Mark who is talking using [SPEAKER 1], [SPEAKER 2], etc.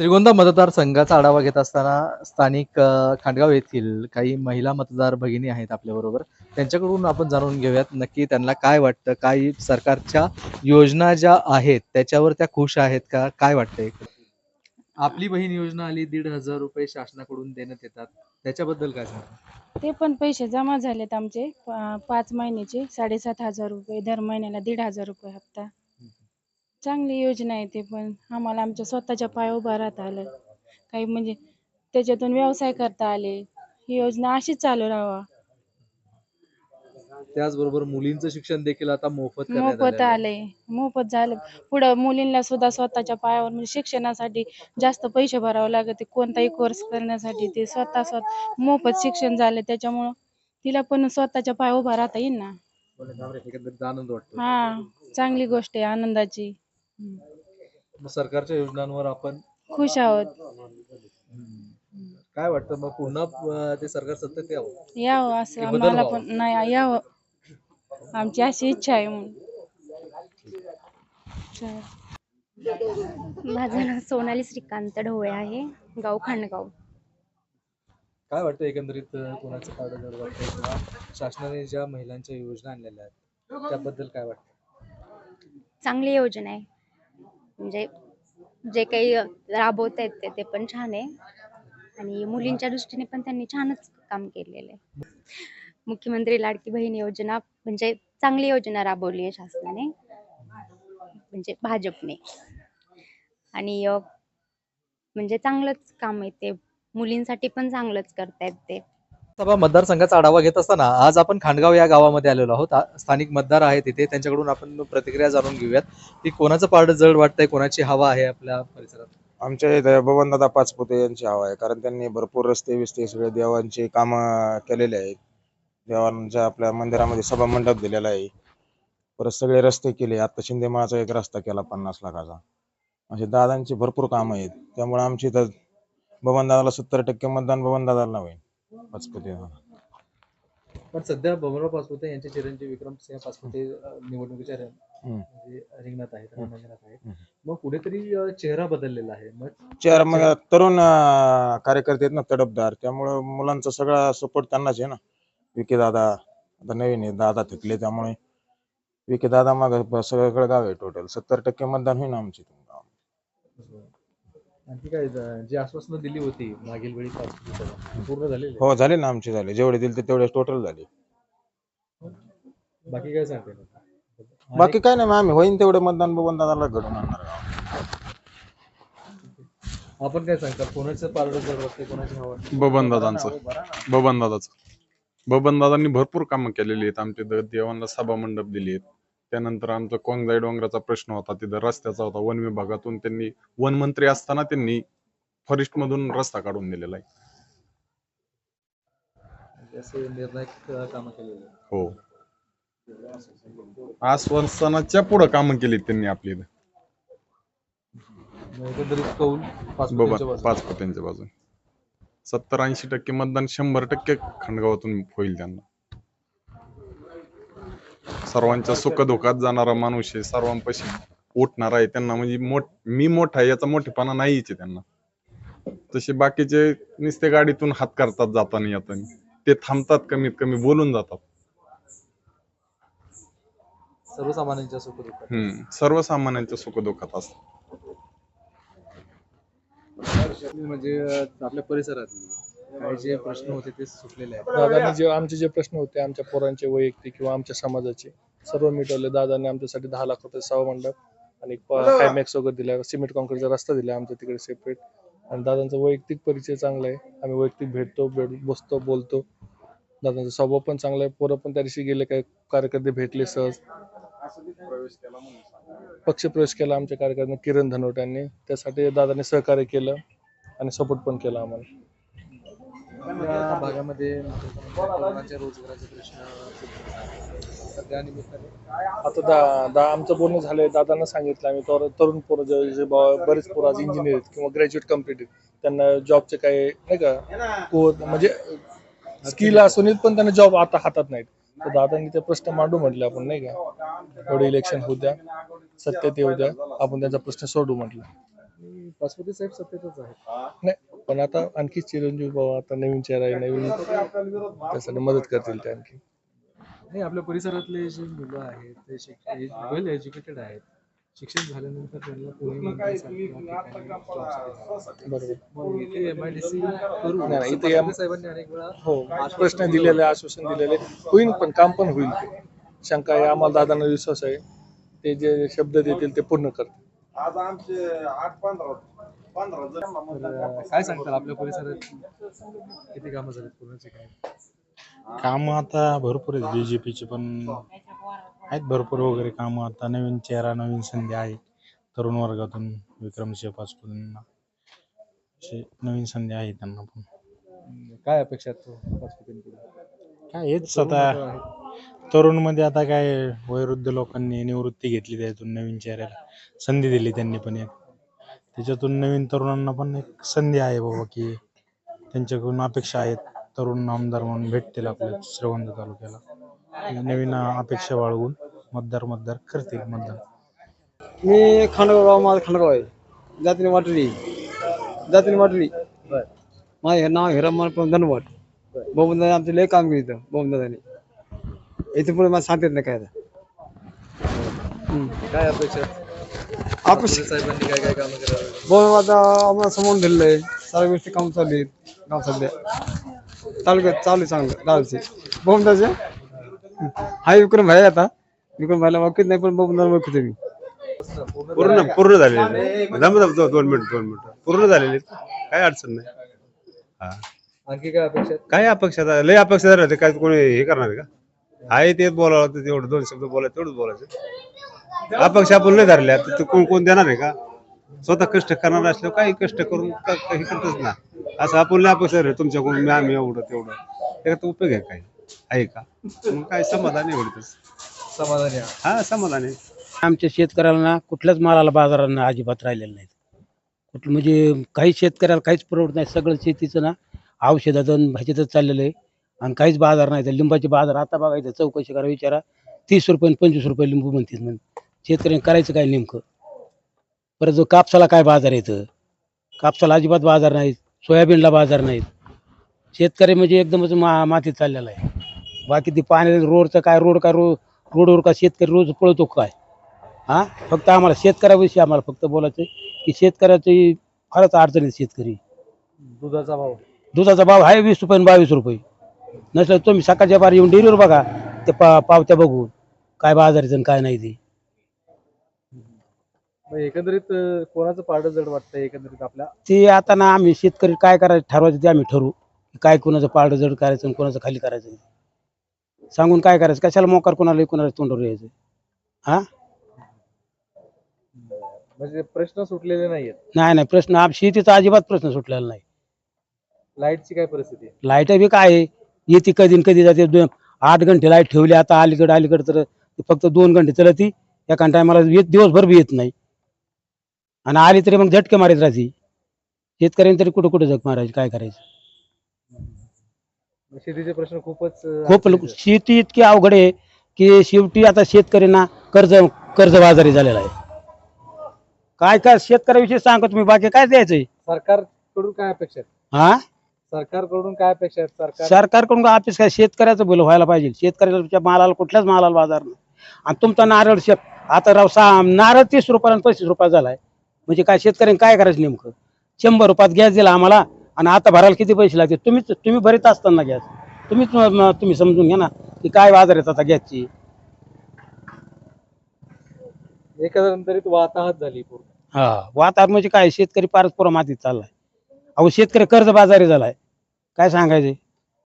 [SPEAKER 1] श्रीगोंदा मतदारसंघाचा आढावा घेत असताना स्थानिक खांडगाव येथील काही महिला मतदार भगिनी आहेत आपल्याबरोबर त्यांच्याकडून आपण जाणून घेऊयात नक्की त्यांना काय वाटतं काय सरकारच्या योजना ज्या आहेत त्याच्यावर त्या खुश आहेत का? काय वाटतंय? आपली बहीण योजना आली दीड हजार रुपये शासनाकडून देण्यात येतात. त्याच्याबद्दल काय सांगता?
[SPEAKER 2] ते पण पैसे जमा झालेत आमचे पा- पाच महिन्याचे साडेसात हजार रुपये दर महिन्याला दीड हजार रुपये हप्ता. चांगली योजना आहे ते पण आम्हाला आमच्या स्वतःच्या पाय उभा राहता आलं. काही म्हणजे त्याच्यातून व्यवसाय करता आले. ही योजना अशीच चालू राहावा.
[SPEAKER 1] त्याचबरोबर मुलींचं शिक्षण देखील आता मोफत करण्यात
[SPEAKER 2] मोफत
[SPEAKER 1] आलेलं आहे.
[SPEAKER 2] आलंय. मोफत झालं. पुढं मुलींना सुद्धा स्वतःच्या पायावर म्हणजे शिक्षणासाठी जास्त पैसे भरावे लागते कोणताही कोर्स करण्यासाठी ते स्वतः स्वतः मोफत शिक्षण झालं त्याच्यामुळं तिला पण स्वतःच्या पाय उभा राहता येईल ना.
[SPEAKER 1] एकंदरीत आनंद वाटतो
[SPEAKER 2] हा चांगली गोष्ट आहे आनंदाची.
[SPEAKER 1] मग सरकारच्या योजनांवर आपण
[SPEAKER 2] खुश आहोत.
[SPEAKER 1] काय वाटतं? मग पुन्हा अ, ते सरकार सत्तेत यावं?
[SPEAKER 2] यावं असं
[SPEAKER 1] बदल
[SPEAKER 2] आम्हाला
[SPEAKER 1] व्हावा.
[SPEAKER 2] पण नाही यावं. आमची अशी इच्छा आहे म्हणून. चालेल.
[SPEAKER 3] माझं नाव सोनाली श्रीकांत ढोळे आहे गाव खांडगाव.
[SPEAKER 1] काय वाटतं एकंदरीत अ, कोणाचं पारडं जड वाटतंय किंवा शासनाने ज्या महिलांच्या योजना आणलेल्या आहेत त्याबद्दल काय वाटतं?
[SPEAKER 3] चांगली योजना आहे. म्हणजे जे काही राबवत आहेत ते ते पण छान आहे. आणि मुलींच्या दृष्टीने पण त्यांनी छानच काम केलेलं आहे. मुख्यमंत्री लाडकी बहीण योजना म्हणजे चांगली योजना राबवली आहे शासनाने. म्हणजे भाजपने. आणि म्हणजे चांगलंच काम आहे ते. मुलींसाठी पण चांगलंच करतायत ते.
[SPEAKER 1] सभा मतदारसंघाचा आढावा घेत असताना आज आपण खांडगाव या गावामध्ये आलेलो आहोत. स्थानिक मतदार आहेत तिथे त्यांच्याकडून आपण प्रतिक्रिया जाणून घेऊयात की कोणाचं पारडं जड वाटतंय कोणाची हवा आहे आपल्या परिसरात?
[SPEAKER 4] आमच्या इथे बबनदादा पाचपुते यांची हवा आहे कारण त्यांनी भरपूर रस्ते विस्ते सगळे देवांचे कामं केलेले आहेत. देवांच्या आपल्या मंदिरामध्ये सभा मंडप दिलेला आहे. परत सगळे रस्ते केले. आता शिंदेमाळाचा एक रस्ता केला पन्नास लाखाचा. असे दादांची भरपूर कामं आहेत. त्यामुळे आमची इथं बबनदादाला सत्तर टक्के मतदान बबनदादाला होईल. पाचपुते
[SPEAKER 1] पण सध्या बबनराव पाचपुते यांचे चिरंजीव विक्रमसिंह पाचपुते निवडणुकीच्या रि-
[SPEAKER 4] हम्म.
[SPEAKER 1] म्हणजे रिंगणात आहेत
[SPEAKER 4] हम्म.
[SPEAKER 1] रणांगणात आहेत.
[SPEAKER 4] हम्म.
[SPEAKER 1] मग कुठेतरी अ, चेहरा बदललेला आहे. मग
[SPEAKER 4] चार मग तरुण अं, कार्यकर्ते आहेत ना तडफदार त्यामुळं मुलांचा सगळा सपोर्ट त्यांनाच आहे ना. विके दादा आता नवीन आहे दादा थकले त्यामुळे. विके दादा मग सगळीकडे गाव आहे टोटल सत्तर टक्के मतदान होईल आमची
[SPEAKER 1] आणखी काय ज- जी आश्वासनं दिली होती मागील वेळी पूर्ण झालेली आहे?
[SPEAKER 4] हो झाले ना आमचे झाले. जेवढे दिले ते तेवढे टोटल झाले.
[SPEAKER 1] बाकी काय सांगते?
[SPEAKER 4] बाकी काय नाही मग आम्ही होईन तेवढे मतदान बबन दादाला घडून आणणार.
[SPEAKER 1] आपण काय सांगता? कोणाचं पारडं जड वाटतंय कोणाची हवा वाटते?
[SPEAKER 5] बबनदादांचं बबनदादाचं बबनदादांनी भरपूर कामं केलेली आहेत. आमच्या इथं देवांना सभा मंडप दिली आहेत त्यानंतर आमचा कोंगजाई डोंगराचा प्रश्न होता तिथं रस्त्याचा होता वन विभागातून त्यांनी वन मंत्री असताना त्यांनी फॉरेस्ट मधून रस्ता काढून दिलेला आहे
[SPEAKER 1] म्हणजे असे निर्णायक अ, कामं केलेली आहेत.
[SPEAKER 5] हो आश्वासनाच्या पुढे कामं केली त्यांनी आपली इथं.
[SPEAKER 1] मग एकंदरीत कौल पाचपुतेंच्या
[SPEAKER 5] बबन
[SPEAKER 1] बाजूने.
[SPEAKER 5] पाच पत्यांच्या बाजून सत्तर ऐंशी टक्के मतदान शंभर टक्के खंडगावातून होईल त्यांना सर्वांच्या सुखदुःखात जाणारा माणूस आहे सर्वांपाशी उठणार आहे त्यांना. म्हणजे मोठ मी मोठा याचा मोठेपणा नाहीच आहे त्यांना. तसे बाकीचे नुसते गाडीतून हात करतात जाताना येताना. ते थांबतात कमीत कमी बोलून जातात.
[SPEAKER 1] सर्वसामान्यांच्या सुखदुःखात.
[SPEAKER 5] हम्म सर्वसामान्यांच्या सुखदुःखात असतात.
[SPEAKER 1] म्हणजे आपल्या परिसरात. काही जे प्रश्न होते ते सुटलेले आहेत.
[SPEAKER 6] दादांनी जे आमचे जे प्रश्न होते आमच्या पोरांचे वैयक्तिक किंवा आमच्या समाजाचे सर्व मिटवले. दादांनी आमच्यासाठी दहा लाख रुपये सहा मंडप आणि हायमॅक्स वगैरे दिला सिमेंट कॉन्क्रीटचा रस्ता दिला आमच्या तिकडे सेपरेट आणि दादांचा वैयक्तिक परिचय चांगला आहे. आम्ही वैयक्तिक भेटतो भेट बसतो बोलतो. दादांचा स्वभाव पण चांगला आहे. पोरं पण त्या दिवशी गेले काय कार्यकर्ते भेटले सहज. पक्ष प्रवेश केला आमच्या कार्यकर्त्यांनी किरण धनोट्यांनी त्यासाठी दादांनी सहकार्य केलं आणि सपोर्ट पण केला आम्हाला.
[SPEAKER 1] या भागामध्ये तरुणांच्या रोजगाराचे प्रश्न सुटले. त्या निमित्ताने
[SPEAKER 6] आता दा दा आमचं बोलणं झालंय दादांना सांगितलं आम्ही तर तरुण पोरं जे जे ब- बरेच पोरं आज इंजिनियर आहेत किंवा ग्रॅज्युएट कंप्लीट आहेत त्यांना जॉबचे काय नाही का को म्हणजे स्किल असून पण त्यांना जॉब आता हातात नाहीत. तर दादांनी ते प्रश्न मांडू म्हटले आपण नाही का? एवढे इलेक्शन होऊ द्या सत्य ते होऊ द्या आपण त्यांचा प्रश्न सोडू म्हटलं.
[SPEAKER 1] आणि साहेब सत्तेतच आहेत.
[SPEAKER 6] पण आता आणखी चिरंजीव बाबा आता नवीन चेहरा आहे नवीन त्यासाठी मदत करतील ते आणखी.
[SPEAKER 1] नाही आपल्या परिसरातले जे मुलं आहेत ते वेल एज्युकेटेड आहेत. शिक्षण झाल्यानंतर त्यांना पुणे
[SPEAKER 6] बरोबर
[SPEAKER 1] जावं. मग इथे एम आय डी सी करू
[SPEAKER 6] नाही, नाही,
[SPEAKER 1] असं
[SPEAKER 6] इथे एम-
[SPEAKER 1] पाटील साहेबांनी अनेक वेळा
[SPEAKER 6] हो प्रश्न दिलेले आश्वासन दिलेले होईल पण काम पण होईल ते. शंका आहे आम्हाला दादांना विश्वास आहे. ते जे शब्द देतील ते पूर्ण करतील.
[SPEAKER 4] आज आमचे आठ पंधरा
[SPEAKER 1] काय सांगताल? आपल्या परिसरात किती कामं झालीत पूर्णचे काय
[SPEAKER 7] कामं आता भरपूर आहेत बीजेपीचे पण आहेत भरपूर वगैरे कामं. आता नवीन चेहरा नवीन संधी आहे तरुण वर्गातून पाचपुतेंना असे नवीन संधी आहे त्यांना पण.
[SPEAKER 1] काय अपेक्षा आहेत तो पाचपुतेंकडून
[SPEAKER 7] काय हेच आता तरुणमध्ये आता काय वयोवृद्ध लोकांनी निवृत्ती घेतली त्यातून नवीन चेहऱ्याला. संधी दिली त्यांनी पण एक. त्याच्यातून नवीन तरुणांना पण एक संधी आहे बाबा की त्यांच्याकडून अपेक्षा आहेत. तरुण आमदार म्हणून भेटतील आपल्या श्रीगोंदा तालुक्याला. नवीन अपेक्षा बाळगून मतदार मतदार करतील मतदान
[SPEAKER 8] मी खांडगाव माझं खांडगाव आहे. जातीने वाटली. जातीने वाटली. माझं हे नाव हिरामन पण धनवट. बोबंदाने आमचं लय काम केलं इथं बोबंदाने इथे पुढे मला सांगतात नाही काय.
[SPEAKER 1] काय अपेक्षा?
[SPEAKER 8] आपण
[SPEAKER 1] साहेबांनी काय काय कामं करावी
[SPEAKER 8] बोल आता आम्हाला समोर दिलेलं आहे. सर्व गोष्टी काम चालू आहेत. गाव सध्या. तालुक्यात चालू आहे चांगलं. गावचे. बोबंदाचे हा विक्रम भाई आता. विक्रम भाईला ओळखीत नाही पण बोबंदाला ओळखीत मी.
[SPEAKER 9] पूर्ण पूर्ण झालेले दोन मिनिट दोन मिनिट. पूर्ण झालेले काय अडचण नाही. हा.
[SPEAKER 1] आणखी काय अपेक्षा आहेत?
[SPEAKER 9] काय अपेक्षा आता? लय अपेक्षा राहते काय कोणी हे करणार आहे का? आहे ते बोलावं लागतं. तेवढं दोन शब्द बोलायचं तेवढंच बोलायचं. अपेक्षा आपण नाही धरल्या तर ते कोण कोण देणार आहे का? स्वतः कष्ट करणार असल्यावर काही कष्ट करून का- काही करतच ना. असं आपण लय अपेक्षा राहते तुमच्याकडून मी आम्ही एवढं तेवढं. त्याचा उपयोग आहे काय आहे का? मग काय समाधान एवढंच
[SPEAKER 1] समाधानी आहात.
[SPEAKER 9] हा समाधान आहे.
[SPEAKER 10] आमच्या शेतकऱ्याला ना कुठल्याच मालाला बाजारांना अजिबात राहिलेलं नाही कुठलं म्हणजे काही शेतकऱ्याला काहीच परवडत नाही. सगळं शेतीचं ना औषधाचं आणि ह्याच्यातच चाललेलं आहे. आणि काहीच बाजार नाही. तर लिंबाचे बाजार आता बघायचं चौकशी करा विचारा. तीस रुपये आणि पंचवीस रुपये लिंबू म्हणतात म्हणजे शेतकऱ्यांनी करायचं काय नेमकं? परत जो कापसाला काय बाजार येतं कापसाला अजिबात बाजार नाहीत सोयाबीनला बाजार नाहीत. शेतकरी म्हणजे एकदमच मा मातीत चाललेला आहे. बाकी ते पाणी रोडचं काय रोड काय रो रोडवर का शेतकरी रोज पळतो काय? हा? फक्त आम्हाला शेतकऱ्याविषयी आम्हाला फक्त बोलायचं आहे की शेतकऱ्याची फारच अडचणीत शेतकरी.
[SPEAKER 1] दुधाचा भाव.
[SPEAKER 10] दुधाचा भाव आहे वीस रुपये बावीस रुपये. नसलं तुम्ही सकाळच्या बार येऊन डेअरीवर बघा ते पा पावत्या बघून. काय बाजाराचं आणि काय नाही ते.
[SPEAKER 1] मग एकंदरीत अं, कोणाचं पारडं जड वाटतंय एकंदरीत आपल्या?
[SPEAKER 10] ते आता ना आम्ही शेतकरी काय करायचं ठरवायचं ते आम्ही ठरवू. की काय कोणाचं पारडं जड करायचं आणि कोणाचं खाली करायचं नाही. सांगून काय करायचं? कशाला मोकार कोणाला कोणाला तोंडावर यायचं? हा?
[SPEAKER 1] म्हणजे प्रश्न सुटलेले नाहीयेत.
[SPEAKER 10] नाही नाही प्रश्न आप शेतीचा अजिबात प्रश्न सुटलेला नाही.
[SPEAKER 1] लाईटची काय परिस्थिती आहे?
[SPEAKER 10] लाइट बी काय आहे? येते कधी न कधी जाते दोन आठ घंटे लाइट ठेवली आता अलीकडे अलीकडे तर फक्त दोन घंटे चलती. एका टायमाला येत दिवसभर बी येत नाही. आणि आली तरी मग झटके मारीत राहते शेतकऱ्यांनी तरी कुठं कुठं झक मारायची काय करायचं?
[SPEAKER 1] शेतीचे प्रश्न खूपच अं,
[SPEAKER 10] खूप
[SPEAKER 1] आहेत.
[SPEAKER 10] शेती इतकी अवघड आहे की शेवटी आता शेतकऱ्यांना कर्ज कर्जबाजारी झालेला आहे. काय काय शेतकऱ्याविषयी सांगतो तुम्ही बाकी काय द्यायचंय?
[SPEAKER 1] सरकारकडून काय अपेक्षा आहेत?
[SPEAKER 10] हा?
[SPEAKER 1] सरकारकडून काय अपेक्षा आहेत? सरकार
[SPEAKER 10] सरकारकडून का ऑफिस काय शेतकऱ्याचं भलं व्हायला पाहिजे. शेतकऱ्याच्या मालाला कुठल्याच मालाला बाजार नाही. आणि तुमचा नारळ शेत आता राव सहा नारळ तीस रुपयाला आणि पस्तीस रुपयाला झालाय. म्हणजे काय शेतकऱ्यांनी काय करायचं नेमकं? शंभर रुपयात गॅस दिला आम्हाला आणि आता भरायला किती पैसे लागते तुम्हीच तुम्ही भरीत असताना गॅस. तुम्हीच तुम्ही समजून घ्या ना की काय बाजार आहेत आता गॅसची.
[SPEAKER 1] एकंदरीत वाताहत झाली पूर्ण.
[SPEAKER 10] हा वातावरण म्हणजे काय? शेतकरी फारच पुरा मातीत चाललाय. अहो शेतकरी कर्जबाजारी झालाय. काय सांगायचे